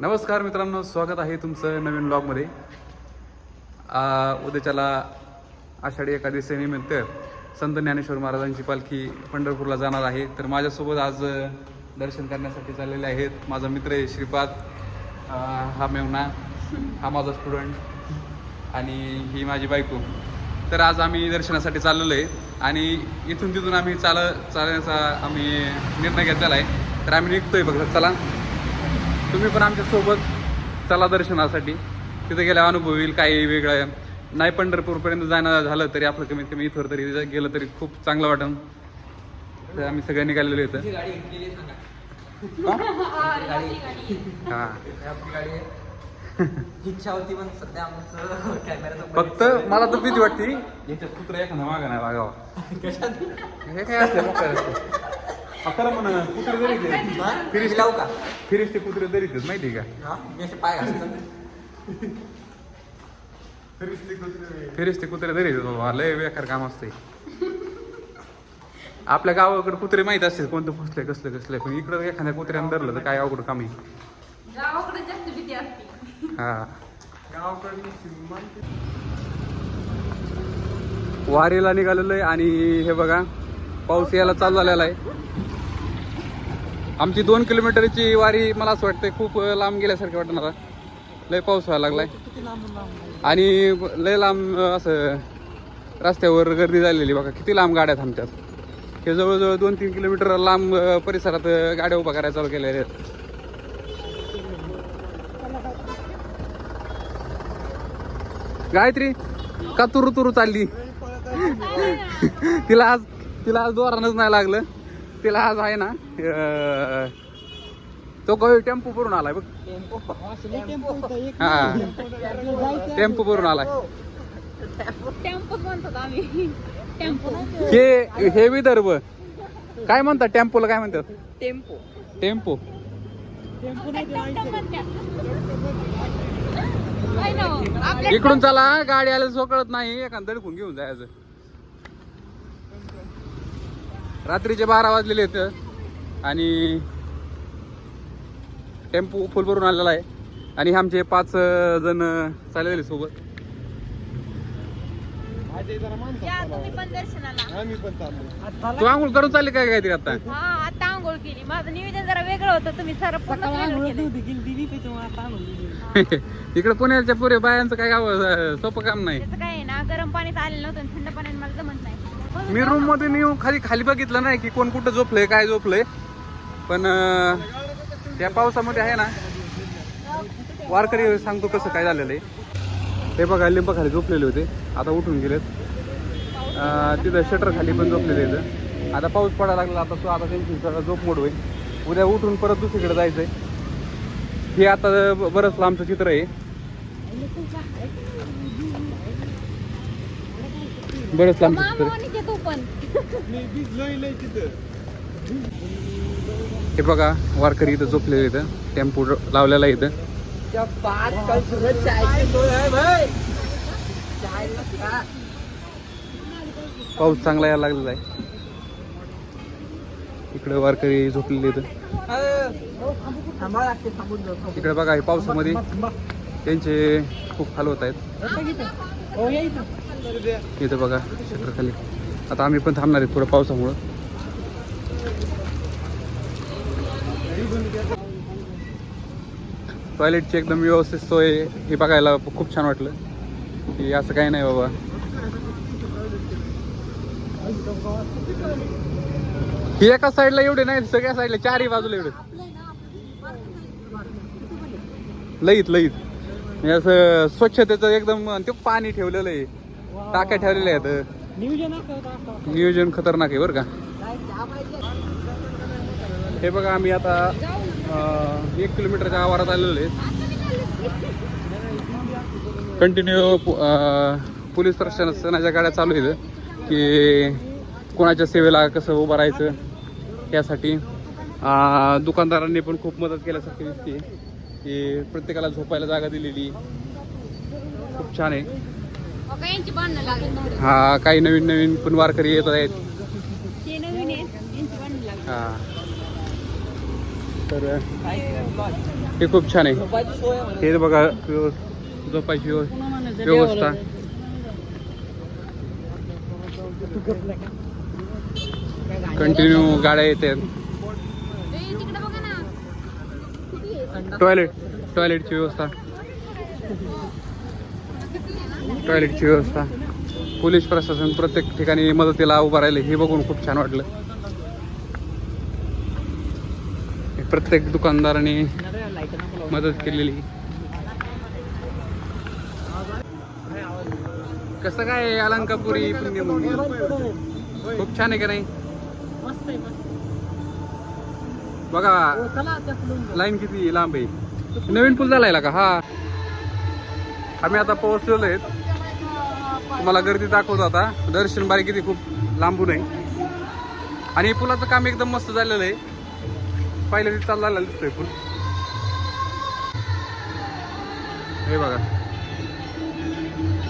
नमस्कार मित्रांनो स्वागत आहे तुमचं नवीन ब्लॉगमध्ये उद्याच्याला आषाढी एकादशीनिमित्त संत ज्ञानेश्वर महाराजांची पालखी पंढरपूरला जाणार आहे. तर माझ्यासोबत आज दर्शन करण्यासाठी चाललेले आहेत माझा मित्र आहे श्रीपाद. हा मेवना हा माझा स्टुडंट आणि ही माझी बायको. तर आज आम्ही दर्शनासाठी चाललेलो आहे आणि इथून तिथून आम्ही चाल चालण्याचा आम्ही निर्णय घेतलेला आहे. तर आम्ही निघतोय बघा चला. तुम्ही पण आमच्यासोबत चला दर्शनासाठी. तिथे गेल्यावर अनुभव येईल काही वेगळं नाही पंढरपूरपर्यंत जाणं झालं तरी आपलं कमीत कमी इथवर तरी गेलं तरी खूप चांगलं वाटन. तर आम्ही सगळे निघालेलो हा? आहे. इच्छा होती पण सध्या आमचं कॅमेराचं फक्त मला तर भीती वाटते. याच्यात कुत्रा एखादा मागा नाही लागावा. हे काय असते? मोकळं असते? हा, खरं म्हण कुत्रे फिरीस फिरिस लावू का? फिरिस ते कुत्रे तरी माहिती आहे का? हा मी असे पाय घासतो. फिरिस ते कुत्रे तरी बाबा लय बेकार काम असते आपल्या गावाकडे कुत्रे माहीत असते कोणतं फसले कसले कसले पण इकडं एखाद्या कुत्र्यानं धरलं तर काय अवघड काम आहे. गावाकडे जास्त भीती असते. हा. वारीला निघालेलो आहे आणि हे बघा पाऊस यायला चालू झालेला आहे. आमची दोन किलोमीटरची वारी मला असं वाटतं खूप लांब गेल्यासारखी वाटणार. लय पाऊस व्हायला लागलाय. आणि लय लांब असं रस्त्यावर गर्दी झालेली बघा. किती लांब गाड्या थांबतात. हे जवळजवळ दोन तीन किलोमीटर लांब परिसरात गाड्या उभा करायला चालू केलेल्या आहेत. गायत्री का तुरु तुरु चालली? तिला आज तिला आज दोरानच नाही लागलं. तिला आज आहे ना तो गवळी टेम्पो भरून आलाय बघ. हा टेम्पो भरून आलाय. हे हे विदर्भ. काय म्हणतात टेम्पोला काय म्हणतात? टेम्पो. टेम्पो. इकडून चला गाडी आल्याचं सो कळत नाही एखादं दडकून घेऊन जायचं. रात्रीचे बारा वाजलेले आहेत. आणि टेम्पो फुल भरून आलेला आहे. आणि हे आमचे पाच जण चाललेले सोबत. पण तू आंघोळ करून चालली काय काय आता? हा आता आंघोळ केली. माझं नियोजन जरा वेगळं होतं. तुम्ही सर. इकडे पुण्याच्या पुरे बायांचं काय सोपं काम नाही. काय आहे ना गरम पाणीच आलेलं नव्हतं थंड पाण्याने मला मी रूममध्ये येऊन खाली खाली बघितलं नाही की कोण कुठं झोपलंय काय झोपलंय. पण त्या पावसामध्ये आहे ना वारकरी सांगतो कसं काय झालेलं आहे. ते बघा लिंबा खाली झोपलेले होते. आता उठून गेलेत. तिथं शटर खाली पण झोपलेले आहेत आता पाऊस पडायला लागला आता तो आता त्यांची सगळं झोप मोड होईल. उद्या उठून परत दुसरीकडे जायचंय. हे आता ब- बरंच लांबचं चित्र आहे. बरंच पण. हे बघा वारकरी इथं झोपलेले इथं. टेम्पो लावलेला आहे इथं. क्या बात कल सुबह चाय की सोय है भाई. चाय का? पाऊस चांगला यायला लागलेला आहे. इकडे वारकरी झोपलेले इथं. इकडे बघा हे पावसामध्ये त्यांचे खूप हाल होत आहेत. हो या इथं बघा शटर खाली. आता आम्ही पण थांबणार आहे थोडं पावसामुळं. टॉयलेटची एकदम व्यवस्थित सोय हे बघायला खूप छान वाटलं. की असं काही नाही बाबा. ही एका साईडला एवढे नाही सगळ्या साईडला चारही बाजूला एवढे. लईत लईत असं स्वच्छतेचं एकदम ते पाणी ठेवलेलं आहे. टाक्या ठेवलेल्या आहेत. नियोजन खतरनाक आहे बरं का. हे बघा आम्ही आता अं, एक किलोमीटरच्या आवारात आलेलो आहे. कंटिन्यू पोलीस प्रशासनाच्या गाड्या चालू आहेत. की कोणाच्या सेवेला कसं उभं राहायचं यासाठी. अं, दुकानदारांनी पण खूप मदत केल्यासारखी दिसते. की प्रत्येकाला झोपायला जागा दिलेली. खूप छान आहे. हा काही नवीन नवीन पण वारकरी येत आहेत. हा. तर हे खूप छान आहे. हे बघा झोपायची व्यव- व्यवस्था. कंटिन्यू गाड्या येतात टॉयलेट टॉयलेटची व्यवस्था. टॉयलेटची व्यवस्था. पोलीस प्रशासन प्रत्येक ठिकाणी मदतीला उभं राहिले हे बघून खूप छान वाटलं. प्रत्येक दुकानदाराने मदत केलेली. कसं काय अलंकापुरी पुण्यभूमी खूप छान आहे का नाही? बघा लाईन किती लांब आहे. नवीन पूल झालाय का? हा. आम्ही आता पोहोचलेलो आहेत. तुम्हाला गर्दी दाखवतो आता. दर्शन बारी किती खूप लांबून आहे. आणि पुलाचं काम एकदम मस्त झालेलं आहे. पाहिलं दिवशी चालू झालेलं दिसतोय पूल. हे बघा.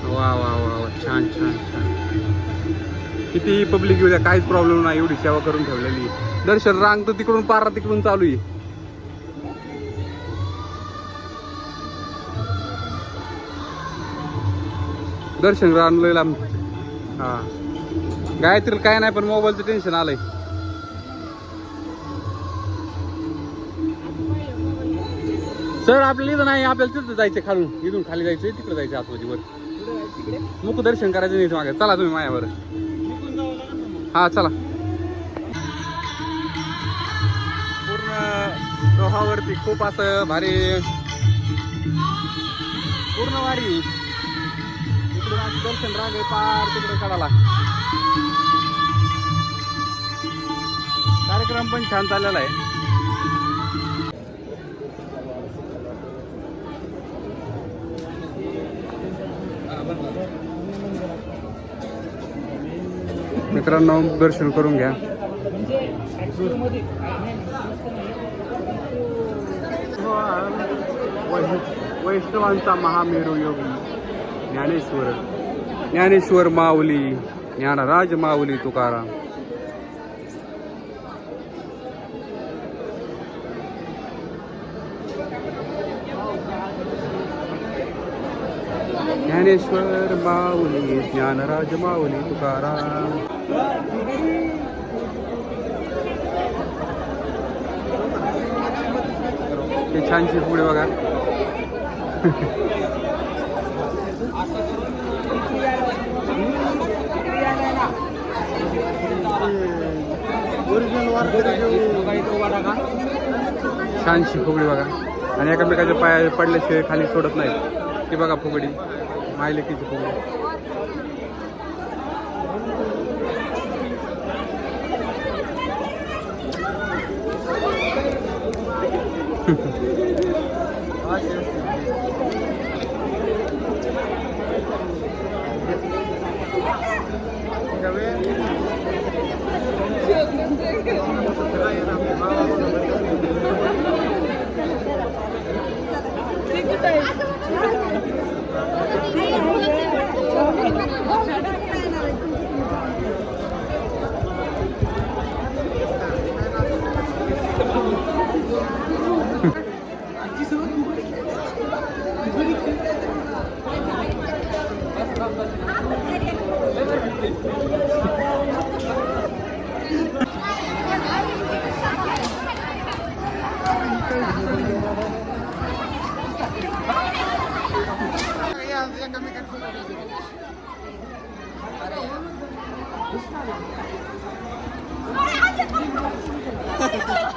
वा वा वा वा. छान छान छान. किती पब्लिक येऊ द्या काहीच प्रॉब्लेम नाही. एवढी सेवा करून ठेवलेली आहे. दर्शन रांग तर तिकडून पारा तिकडून चालू आहे. दर्शन रांग लय लांब. हा. गायत्रीला काय नाही पण मोबाईलचं टेन्शन आलंय. सर आपल्याला इथं नाही आपल्याला तिथं जायचं खालून. इथून खाली जायचं तिकडे जायचं आतमध्ये वर. मुख दर्शन करायचं नाही मागे. चला तुम्ही मायावर. हा चला. पूर्ण डोहावरती खूप असं भारी पूर्ण वारी दर्शन रांग आहे पार तिकडे काढाला कार्यक्रम पण छान चाललेला आहे. मित्रांनो दर्शन करून घ्या. वै- वैष्णवांचा महामेरू योगी. ज्ञानेश्वर. ज्ञानेश्वर माऊली ज्ञानराज माऊली तुकाराम. ज्ञानेश्वर माऊली ज्ञानराज माऊली तुकाराम. हे छानशी पुढे बघा. छानशी फुगडी बघा. आणि एकामेकाच्या पाया पडल्याशिवाय खाली सोडत नाहीत. ती बघा फुगडी. मायले किती फुगडी.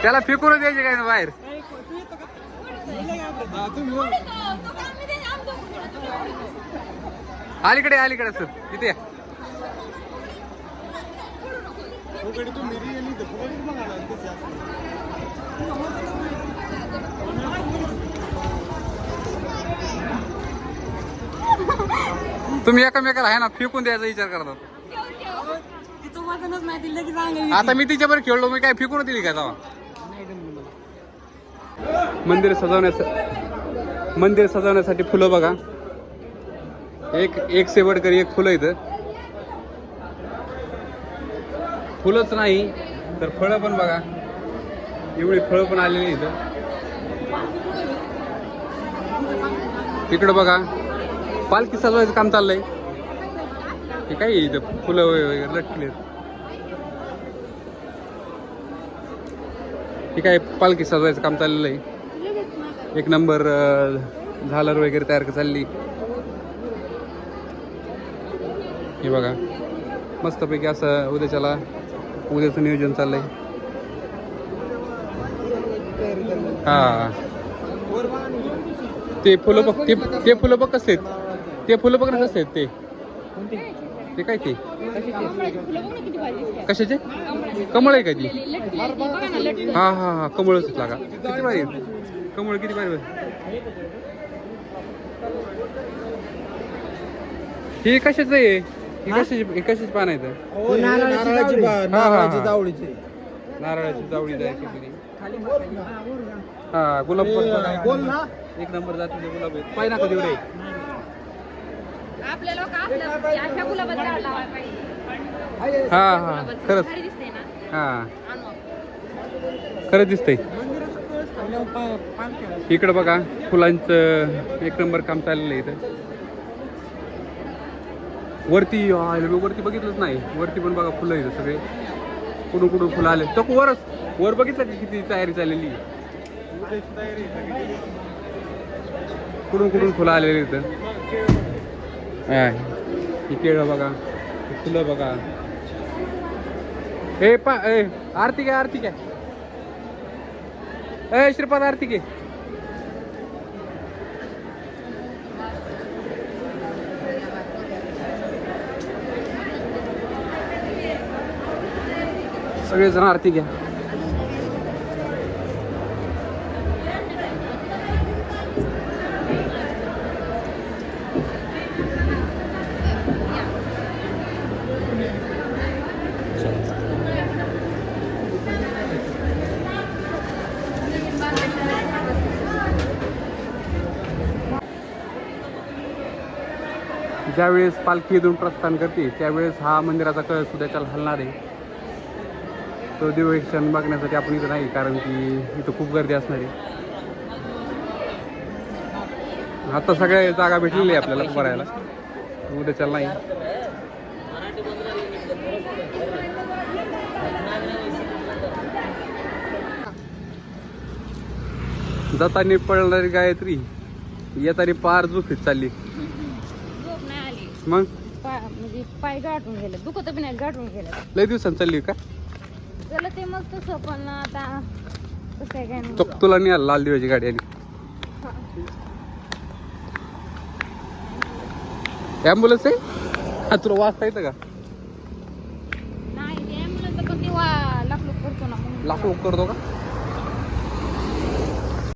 त्याला फेकून द्यायचे काय ना बाहेर? अलीकडे अलीकडे सर इथे तुम्ही एकामेकाला आहे ना फेकून द्यायचा विचार करतात आता मी तिच्यावर खेळलो मी काय फिकून दिली का तेव्हा? मंदिर सजवण्यासाठी मंदिर सजवण्यासाठी फुलं बघा. एक एक सेवडकर एक फुलं इथं. फुलंच नाही तर फळं पण बघा. एवढी फळं पण आलेली इथं. तिकडं बघा. पालखी सजवायचं काम चाललंय. हे काय आहे इथं? फुलं वगैरे लटकलेत. ठीक काय पालखी सजवायचं काम चाललेलं आहे? एक नंबर झालर वगैरे तयार चालली. हे बघा मस्तपैकी असं उद्याच्याला उद्याचं नियोजन चाललंय. हा. ते फुलं बघ ते ते फुलं बघ कसे आहेत. ते फुलं बघ कसे आहेत ते. ते काय ते? कशाचे? कमळ आहे का ती? हा हा हा कमळच लागा. किती भारी आहे. कमळ किती भारी. हे कशाचं आहे? हे कशाची हे कशाची पान आहेत? हो, नारळाची हा, नारळाची हा. जावळीची. नारळाची जावळी हा गुलाब. एक नंबर जातीचे गुलाब पाय ना कधी आपल्या लोक आपल्या अशा गुलाबाचं झाड लावायला पाहिजे हा हा खरंच. भारी दिसते ना? हा. आणू आपण. खरंच दिसतंय. इकडं बघा फुलांचं एक नंबर काम चाललेलं आहे इथं. वरती वरती बघितलंच नाही. वरती पण बघा फुलं इथं सगळे. कुठून कुठून फुलं आले. तो वरच वर बघितलं का किती तयारी चाललेली? आहे? कुठून कुठून फुलं आलेली इथं? पा ए आरती काय आरती काय ए श्रीपाद आरती घे सगळेजण आरती घ्या ज्यावेळेस पालखी इथून प्रस्थान करते त्यावेळेस हा मंदिराचा कळस सुद्धा त्याला हलणार आहे. तो देवक्षण क्षण बघण्यासाठी आपण इथं नाही कारण की इथं खूप गर्दी असणार आहे. आता सगळ्या जागा भेटलेली आहे आपल्याला उभं उद्या उद्याच्याला नाही. जातानी पळणारी गायत्री येतानी पार झोपीत चालली. मग? पाय म्हणजे पाय गाठून गेले. दुखत बी नाही गाठून गेलं. लय दिवसांनी चालली का? चला ते मग तसं पण आता कसं आहे काय नाही. तो तुला नाही आला लाल दिव्याची गाडी आली ॲम्ब्युलन्स आहे? हा तुला वाचता येतं का? नाही ते ambulance पण तेव्हा लाख करतो ना म्हणून. लाख लोक करतो का?